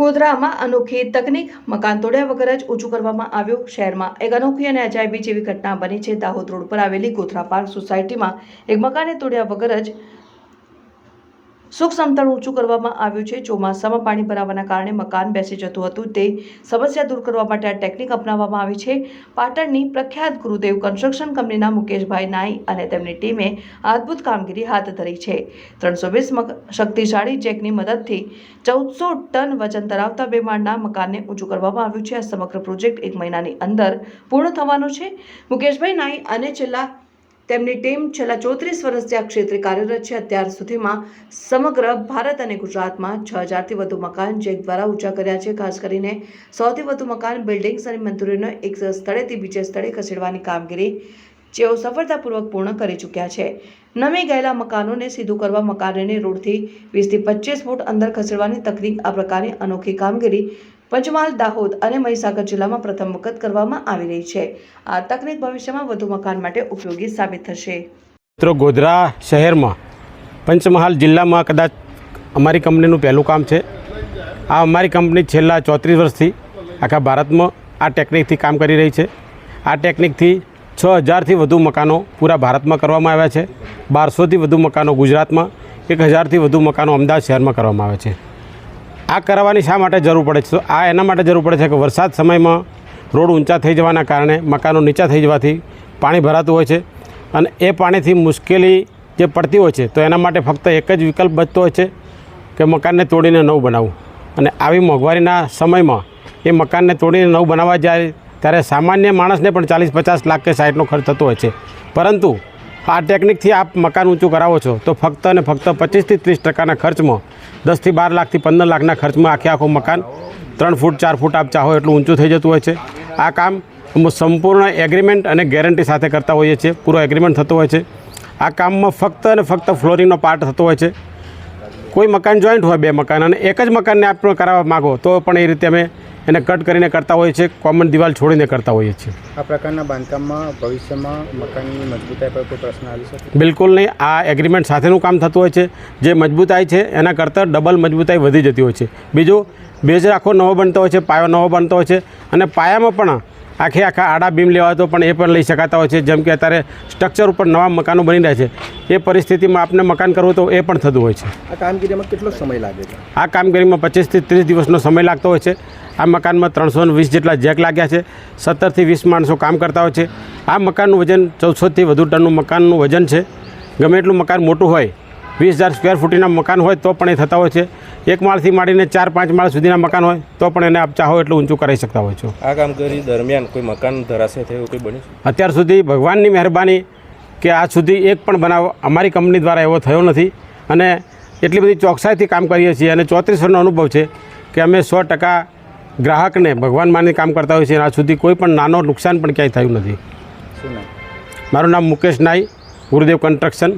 ગોધરામાં અનોખી તકનીક, મકાન તોડ્યા વગર જ ઊંચું કરવામાં આવ્યું. શહેરમાં એક અનોખી અને અજાયબી જેવી ઘટના બની છે. દાહોદ રોડ પર આવેલી ગોધરા પાર્ક સોસાયટીમાં એક મકાને તોડ્યા વગર જ સુખ સમતળ ઊંચું કરવામાં આવ્યું છે. ચોમાસામાં પાણી ભરાવાના કારણે મકાન બેસી જતું હતું. તે સમસ્યા દૂર કરવા માટે આ ટેકનિક અપનાવવામાં આવી છે. પાટણની પ્રખ્યાત ગુરુદેવ કન્સ્ટ્રક્શન કંપનીના મુકેશભાઈ નાઈ અને તેમની ટીમે અદ્ભુત કામગીરી હાથ ધરી છે. ત્રણસો વીસ શક્તિશાળી જેકની મદદથી ચૌદસો ટન વજન ધરાવતા બે માળના મકાનને ઊંચું કરવામાં આવ્યું છે. આ સમગ્ર પ્રોજેક્ટ એક મહિનાની અંદર પૂર્ણ થવાનો છે. મુકેશભાઈ નાઈ અને છેલ્લા તેમની ટીમ છેલ્લા ચોત્રીસ વર્ષથી આ ક્ષેત્રે કાર્યરત છે. અત્યાર સુધીમાં સમગ્ર ભારત અને ગુજરાતમાં છ હજારથી વધુ મકાન જેક દ્વારા ઊંચા કર્યા છે. ખાસ કરીને સૌથી વધુ મકાન બિલ્ડિંગ્સ અને મંજૂરીનો એક સ્થળેથી બીજે સ્થળે ખસેડવાની કામગીરી જેઓ સફળતાપૂર્વક પૂર્ણ કરી ચૂક્યા છે. નમી ગયેલા મકાનોને સીધું કરવા મકાનને રોડથી વીસથી પચીસ ફૂટ અંદર ખસેડવાની તકનીક આ પ્રકારની અનોખી કામગીરી પંચમહાલ, દાહોદ અને મહીસાગર જિલ્લામાં પ્રથમ વખત કરવામાં આવી રહી છે. આ તકનીક ભવિષ્યમાં વધુ મકાન માટે ઉપયોગી સાબિત થશે. મિત્રો, ગોધરા શહેરમાં પંચમહાલ જિલ્લામાં કદાચ અમારી કંપનીનું પહેલું કામ છે. આ અમારી કંપની છેલ્લા ચોત્રીસ વર્ષથી આખા ભારતમાં આ ટેકનિકથી કામ કરી રહી છે. આ ટેકનિકથી છ હજારથી વધુ મકાનો પૂરા ભારતમાં કરવામાં આવ્યા છે. બારસોથી વધુ મકાનો ગુજરાતમાં, એક હજારથી વધુ મકાનો અમદાવાદ શહેરમાં કરવામાં આવે છે. આ કરવાની શા માટે જરૂર પડે છે? તો આ એના માટે જરૂર પડે છે કે વરસાદ સમયમાં રોડ ઊંચા થઈ જવાના કારણે મકાનો નીચા થઈ જવાથી પાણી ભરાતું હોય છે અને એ પાણીથી મુશ્કેલી જે પડતી હોય છે, તો એના માટે ફક્ત એક જ વિકલ્પ બચતો હોય છે કે મકાનને તોડીને નવું બનાવવું. અને આવી મોંઘવારીના સમયમાં એ મકાનને તોડીને નવું બનાવવા જાય, ત્યારે સામાન્ય માણસને પણ ચાલીસ પચાસ લાખ કે સાઠનો ખર્ચ થતો હોય છે. પરંતુ આ ટેકનિકથી આપ મકાન ઊંચું કરાવો છો, તો ફક્ત અને ફક્ત પચીસથી ત્રીસ ટકાના ખર્ચમાં, દસથી બાર લાખથી પંદર લાખના ખર્ચમાં આખે આખું મકાન, ત્રણ ફૂટ, ચાર ફૂટ આપ ચાહો એટલું ઊંચું થઈ જતું હોય છે. આ કામ સંપૂર્ણ એગ્રીમેન્ટ અને ગેરંટી સાથે કરતા હોઈએ છીએ, પૂરો એગ્રીમેન્ટ થતો હોય છે. આ કામમાં ફક્ત અને ફક્ત ફ્લોરિંગનો પાર્ટ થતો હોય છે. કોઈ મકાન જોઈન્ટ હોય, બે મકાન, અને એક જ મકાનને આપ કરાવવા માગો, તો પણ એ રીતે અમે એને કટ કરીને કરતા હોઈએ છીએ કોમન દિવાલ છોડીને કરતા હોઈએ છીએ. આ પ્રકારના બાંધકામમાં ભવિષ્યમાં મકાનની મજબૂતાઈ પર કોઈ પ્રશ્ન આવી શકે? બિલકુલ નહીં. આ એગ્રીમેન્ટ સાથેનું કામ થતું હોય છે. જે મજબૂતાઈ છે એના કરતાં ડબલ મજબૂતાઈ વધી જતી હોય છે. બીજું બેઝ આખો નવો બનતો હોય છે પાયો નવો બનતો હોય છે અને પાયામાં પણ આખે આખા આડા બીમ લેવા તો પણ એ પણ લઈ શકાતા હોય છે. જેમ કે અત્યારે સ્ટ્રક્ચર ઉપર નવા મકાનો બની રહ્યા છે. એ પરિસ્થિતિમાં આપને મકાન કરવું તો એ પણ થતું હોય છે. આ કામગીરીમાં કેટલો સમય લાગે છે? આ કામગીરીમાં પચીસથી ત્રીસ દિવસનો સમય લાગતો હોય છે. આ મકાનમાં ત્રણસો વીસ જેટલા જેક લાગ્યા છે. સત્તરથી વીસ માણસો કામ કરતા હોય છે. આ મકાનનું વજન ચૌદસોથી વધુ ટનનું મકાનનું વજન છે. ગમે એટલું મકાન મોટું હોય વીસ હજાર સ્ક્વેર ફૂટીના મકાન હોય તો પણ એ થતા હોય છે. એક માળથી માંડીને ચાર પાંચ માળ સુધીના મકાન હોય તો પણ એને આપ ચાહો એટલું ઊંચું કરાવી શકતા હોય છો. આ કામગીરી દરમિયાન કોઈ મકાન ધરાશે થયું કોઈ બન્યું અત્યાર સુધી ભગવાનની મહેરબાની કે આજ સુધી એક પણ બનાવ અમારી કંપની દ્વારા એવો થયો નથી. અને એટલી બધી ચોકસાઈથી કામ કરીએ છીએ અને ચોત્રીસ વર્ષનો અનુભવ છે કે અમે સો ટકા ગ્રાહકને ભગવાન માની કામ કરતા હોય છે આજ સુધી કોઈ પણ નાનો નુકસાન પણ ક્યાંય થયું નથી. મારું નામ મુકેશ નાઈ ગુરુદેવ કન્સ્ટ્રક્શન.